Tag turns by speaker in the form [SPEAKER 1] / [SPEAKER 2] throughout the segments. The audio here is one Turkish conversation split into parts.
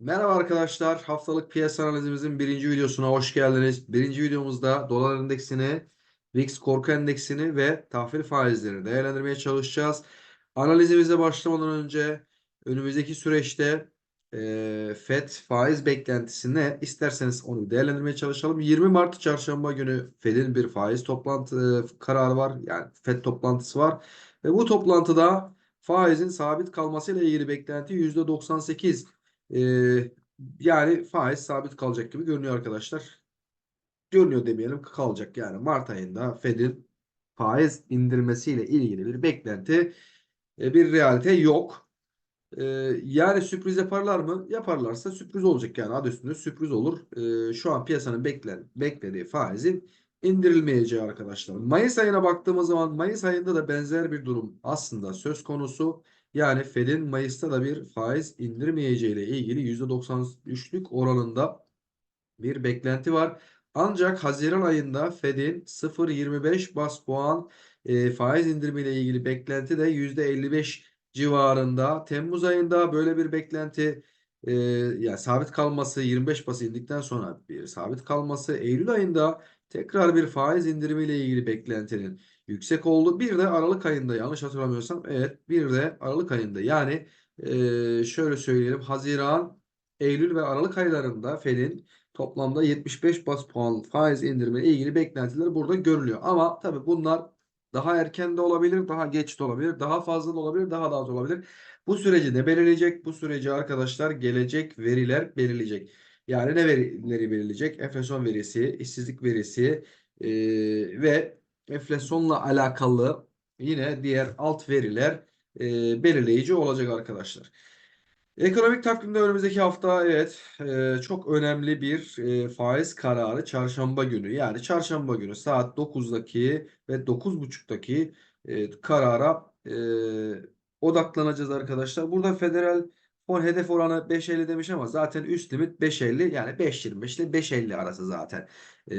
[SPEAKER 1] Merhaba arkadaşlar. Haftalık piyasa analizimizin birinci videosuna hoş geldiniz. Birinci videomuzda dolar endeksini, VIX korku endeksini ve tahvil faizlerini değerlendirmeye çalışacağız. Analizimize başlamadan önce önümüzdeki süreçte e, FED faiz beklentisi ne? İsterseniz onu değerlendirmeye çalışalım. 20 Mart çarşamba günü FED'in bir faiz toplantı e, kararı var. Yani FED toplantısı var. Ve bu toplantıda faizin sabit kalmasıyla ilgili beklenti %98 ee, yani faiz sabit kalacak gibi görünüyor arkadaşlar. Görünüyor demeyelim kalacak yani Mart ayında Fed'in faiz indirmesiyle ilgili bir beklenti e, bir realite yok. Ee, yani sürpriz yaparlar mı? Yaparlarsa sürpriz olacak yani adı üstünde sürpriz olur. Ee, şu an piyasanın beklen, beklediği faizin indirilmeyeceği arkadaşlar. Mayıs ayına baktığımız zaman Mayıs ayında da benzer bir durum aslında söz konusu. Yani Fed'in Mayıs'ta da bir faiz indirmeyeceği ile ilgili %93'lük oranında bir beklenti var. Ancak Haziran ayında Fed'in 0.25 bas puan e, faiz indirimiyle ilgili beklenti de %55 civarında. Temmuz ayında böyle bir beklenti e, yani sabit kalması 25 bas indikten sonra bir sabit kalması Eylül ayında tekrar bir faiz indirimiyle ilgili beklentinin yüksek oldu. Bir de Aralık ayında yanlış hatırlamıyorsam evet bir de Aralık ayında yani e, şöyle söyleyelim Haziran, Eylül ve Aralık aylarında Fed'in toplamda 75 bas puan faiz indirme ilgili beklentiler burada görülüyor. Ama tabii bunlar daha erken de olabilir, daha geç de olabilir, daha fazla da olabilir, daha da az olabilir. Bu süreci ne belirleyecek? Bu süreci arkadaşlar gelecek veriler belirleyecek. Yani ne verileri belirleyecek? Enflasyon verisi, işsizlik verisi e, ve enflasyonla alakalı yine diğer alt veriler e, belirleyici olacak arkadaşlar. Ekonomik takvimde önümüzdeki hafta evet e, çok önemli bir e, faiz kararı çarşamba günü. Yani çarşamba günü saat 9'daki ve 9.30'daki e, karara e, odaklanacağız arkadaşlar. Burada federal fon hedef oranı 5.50 demiş ama zaten üst limit 5.50 yani 5.25 ile 5.50 arası zaten e,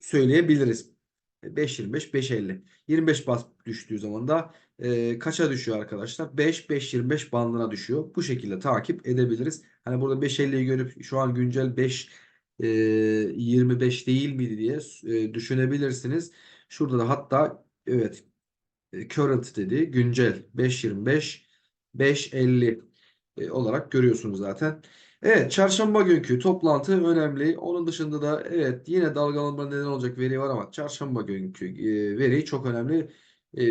[SPEAKER 1] söyleyebiliriz. 5.25 5.50 25 bas düştüğü zaman da e, kaça düşüyor arkadaşlar? 5 5.25 bandına düşüyor. Bu şekilde takip edebiliriz. Hani burada 5.50'yi görüp şu an güncel 5 e, 25 değil miydi diye e, düşünebilirsiniz. Şurada da hatta evet e, current dedi güncel 5.25 5.50 e, olarak görüyorsunuz zaten. Evet, çarşamba günkü toplantı önemli. Onun dışında da evet yine dalgalanma neden olacak veri var ama çarşamba günkü e, veri çok önemli. E,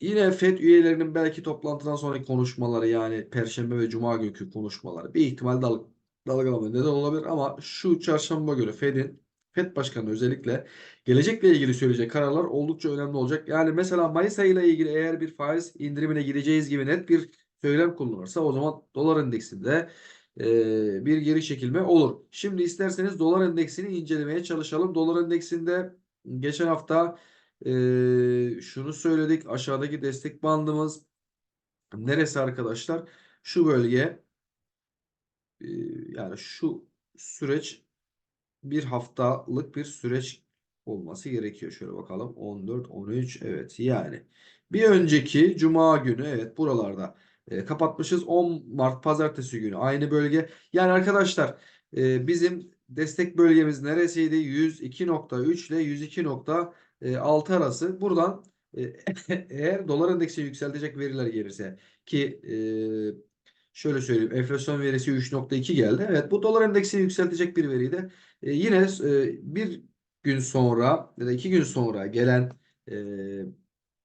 [SPEAKER 1] yine FED üyelerinin belki toplantıdan sonraki konuşmaları yani Perşembe ve Cuma günkü konuşmaları bir ihtimal dal dalgalanma neden olabilir ama şu çarşamba günü FED'in FED Başkanı özellikle gelecekle ilgili söyleyecek kararlar oldukça önemli olacak. Yani mesela Mayıs ayıyla ilgili eğer bir faiz indirimine gideceğiz gibi net bir söylem kullanırsa o zaman dolar endeksinde bir geri çekilme olur. Şimdi isterseniz dolar endeksini incelemeye çalışalım. Dolar endeksinde geçen hafta şunu söyledik. Aşağıdaki destek bandımız neresi arkadaşlar? Şu bölge yani şu süreç bir haftalık bir süreç olması gerekiyor. Şöyle bakalım 14 13 evet yani bir önceki cuma günü evet buralarda e, kapatmışız 10 Mart pazartesi günü aynı bölge. Yani arkadaşlar e, bizim destek bölgemiz neresiydi? 102.3 ile 102.6 arası. Buradan e, eğer dolar endeksi yükseltecek veriler gelirse ki e, şöyle söyleyeyim enflasyon verisi 3.2 geldi. Evet bu dolar endeksini yükseltecek bir veriydi. E, yine e, bir gün sonra ya da iki gün sonra gelen e,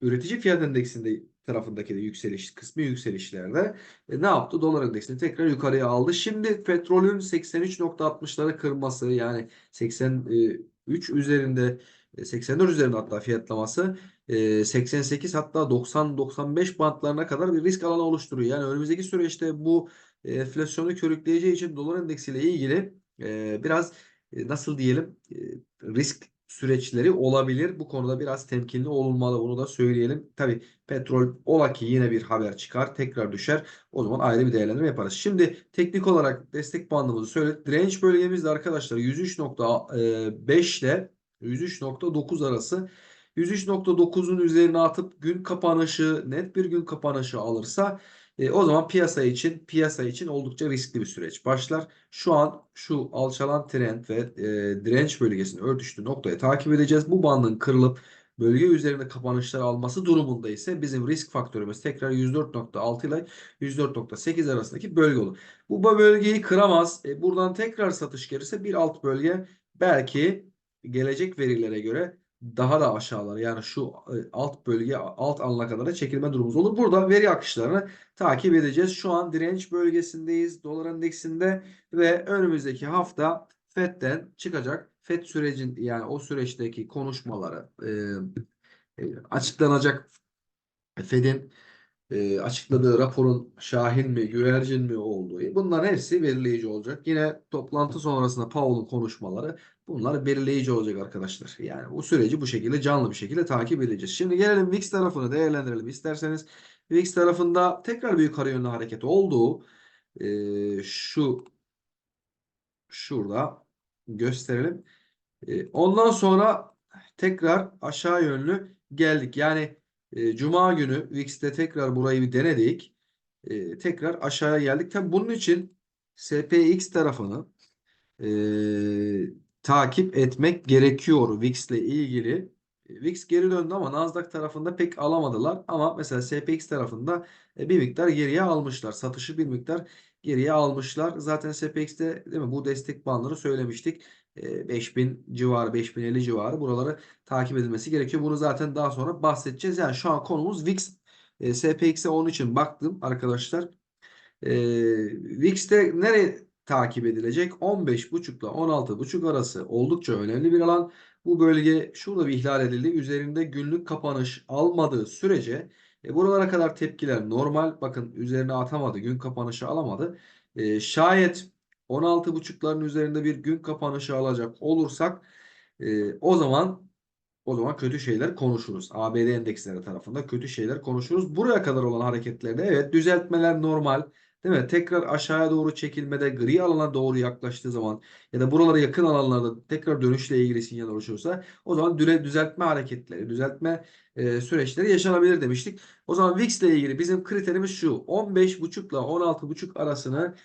[SPEAKER 1] üretici fiyat endeksinde tarafındaki de yükseliş kısmı yükselişlerde e, ne yaptı? Dolar endeksini tekrar yukarıya aldı. Şimdi petrolün 83.60'ları kırması yani 83 üzerinde 84 üzerinde hatta fiyatlaması 88 hatta 90-95 bantlarına kadar bir risk alanı oluşturuyor. Yani önümüzdeki süreçte bu enflasyonu körükleyeceği için dolar endeksiyle ilgili biraz nasıl diyelim risk süreçleri olabilir. Bu konuda biraz temkinli olunmalı. Bunu da söyleyelim. Tabi petrol ola ki yine bir haber çıkar. Tekrar düşer. O zaman ayrı bir değerlendirme yaparız. Şimdi teknik olarak destek bandımızı söyledik. Direnç bölgemizde arkadaşlar 103.5 ile 103.9 arası. 103.9'un üzerine atıp gün kapanışı net bir gün kapanışı alırsa E, o zaman piyasa için piyasa için oldukça riskli bir süreç başlar. Şu an şu alçalan trend ve e, direnç bölgesinin örtüştüğü noktayı takip edeceğiz. Bu bandın kırılıp bölge üzerinde kapanışlar alması durumunda ise bizim risk faktörümüz tekrar 104.6 ile 104.8 arasındaki bölge olur. Bu bölgeyi kıramaz. E, buradan tekrar satış gelirse bir alt bölge belki gelecek verilere göre daha da aşağılara yani şu e, alt bölge alt alana kadar da çekilme durumumuz olur. Burada veri akışlarını takip edeceğiz. Şu an direnç bölgesindeyiz dolar endeksinde ve önümüzdeki hafta FED'den çıkacak. FED sürecin yani o süreçteki konuşmaları e, e, açıklanacak. FED'in e, açıkladığı raporun şahin mi, güvercin mi olduğu. Bunların hepsi belirleyici olacak. Yine toplantı sonrasında Powell'ın konuşmaları bunlar belirleyici olacak arkadaşlar. Yani bu süreci bu şekilde canlı bir şekilde takip edeceğiz. Şimdi gelelim VIX tarafını değerlendirelim isterseniz. VIX tarafında tekrar bir yukarı yönlü hareket olduğu e, şu şurada gösterelim. E, ondan sonra tekrar aşağı yönlü geldik. Yani e, Cuma günü VIX'te tekrar burayı bir denedik. E, tekrar aşağıya geldik. Tabii bunun için SPX tarafını e, takip etmek gerekiyor VIX ile ilgili. E, VIX geri döndü ama Nasdaq tarafında pek alamadılar. Ama mesela SPX tarafında e, bir miktar geriye almışlar. Satışı bir miktar geriye almışlar. Zaten SPX'te değil mi bu destek bandını söylemiştik. 5000 civarı 5050 civarı buraları takip edilmesi gerekiyor. Bunu zaten daha sonra bahsedeceğiz. Yani şu an konumuz VIX. E, SPX'e onun için baktım arkadaşlar. E, VIX'te nereye takip edilecek? 15.5 ile 16.5 arası oldukça önemli bir alan. Bu bölge şurada bir ihlal edildi. Üzerinde günlük kapanış almadığı sürece e, buralara kadar tepkiler normal. Bakın üzerine atamadı. Gün kapanışı alamadı. E, şayet 16.5'ların üzerinde bir gün kapanışı alacak olursak e, o zaman o zaman kötü şeyler konuşuruz. ABD endeksleri tarafında kötü şeyler konuşuruz. Buraya kadar olan hareketlerde evet düzeltmeler normal. Değil mi? Tekrar aşağıya doğru çekilmede gri alana doğru yaklaştığı zaman ya da buralara yakın alanlarda tekrar dönüşle ilgili sinyal oluşursa o zaman düre, düzeltme hareketleri, düzeltme e, süreçleri yaşanabilir demiştik. O zaman VIX ile ilgili bizim kriterimiz şu. 15.5 ile 16.5 arasını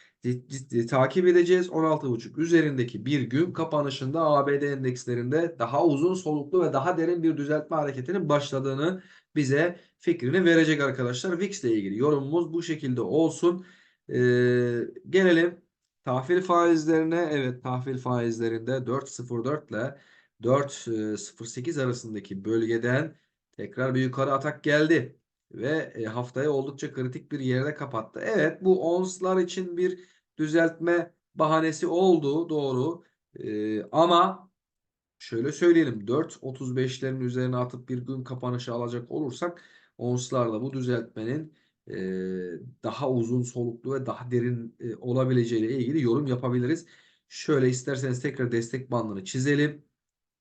[SPEAKER 1] takip edeceğiz. 16.5 üzerindeki bir gün kapanışında ABD endekslerinde daha uzun soluklu ve daha derin bir düzeltme hareketinin başladığını bize fikrini verecek arkadaşlar. VIX ile ilgili yorumumuz bu şekilde olsun. Ee, gelelim tahvil faizlerine. Evet tahvil faizlerinde 4.04 ile 4.08 arasındaki bölgeden tekrar bir yukarı atak geldi ve e, haftayı oldukça kritik bir yerde kapattı. Evet bu onslar için bir düzeltme bahanesi oldu doğru ee, ama şöyle söyleyelim 4.35'lerin üzerine atıp bir gün kapanışı alacak olursak onslarla bu düzeltmenin daha uzun soluklu ve daha derin e, olabileceğiyle ilgili yorum yapabiliriz. Şöyle isterseniz tekrar destek bandını çizelim.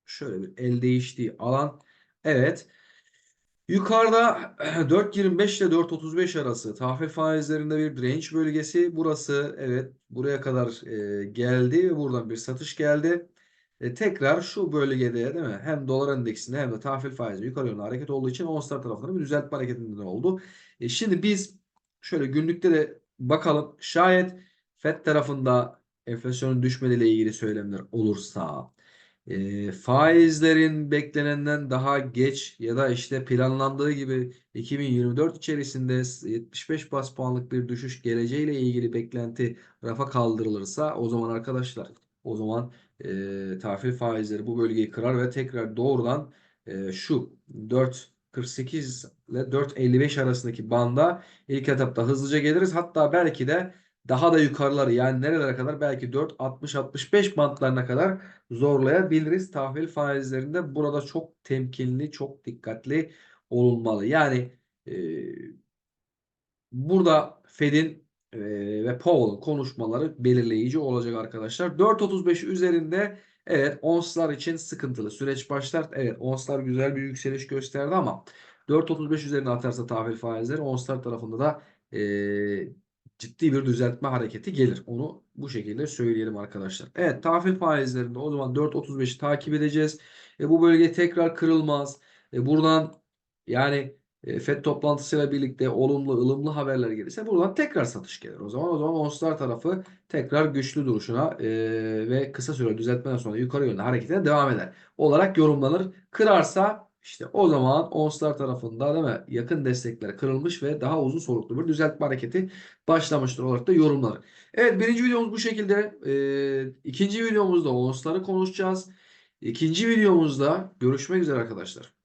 [SPEAKER 1] Şöyle bir el değiştiği alan. Evet. Yukarıda 4.25 ile 4.35 arası tahvil faizlerinde bir direnç bölgesi. Burası evet buraya kadar geldi ve buradan bir satış geldi. E, tekrar şu bölgede değil mi? Hem dolar endeksinde hem de tahvil faizi yukarı yönlü hareket olduğu için onslar tarafından bir düzeltme hareketinden oldu. E, şimdi biz şöyle günlükte de bakalım. Şayet FED tarafında enflasyonun düşmediğiyle ilgili söylemler olursa e, faizlerin beklenenden daha geç ya da işte planlandığı gibi 2024 içerisinde 75 bas puanlık bir düşüş geleceğiyle ilgili beklenti rafa kaldırılırsa o zaman arkadaşlar o zaman e, tahvil faizleri bu bölgeyi kırar ve tekrar doğrudan e, şu 4.48 ile 4.55 arasındaki banda ilk etapta hızlıca geliriz. Hatta belki de daha da yukarıları yani nerelere kadar belki 4.60-65 bantlarına kadar zorlayabiliriz. Tahvil faizlerinde burada çok temkinli, çok dikkatli olunmalı. Yani e, burada Fed'in e, ve Powell'ın konuşmaları belirleyici olacak arkadaşlar. 4.35 üzerinde evet onslar için sıkıntılı süreç başlar. Evet onslar güzel bir yükseliş gösterdi ama 4.35 üzerine atarsa tahvil faizleri onslar tarafında da e, ciddi bir düzeltme hareketi gelir. Onu bu şekilde söyleyelim arkadaşlar. Evet tahvil faizlerinde o zaman 4.35'i takip edeceğiz. E, bu bölge tekrar kırılmaz. E, buradan yani e, FED toplantısıyla birlikte olumlu ılımlı haberler gelirse buradan tekrar satış gelir. O zaman o zaman onslar tarafı tekrar güçlü duruşuna e, ve kısa süre düzeltmeden sonra yukarı yönde hareketine devam eder olarak yorumlanır. Kırarsa işte o zaman onslar tarafında değil mi yakın destekler kırılmış ve daha uzun soluklu bir düzeltme hareketi başlamıştır olarak da yorumlanır. Evet birinci videomuz bu şekilde. Ee, ikinci videomuzda onsları konuşacağız. İkinci videomuzda görüşmek üzere arkadaşlar.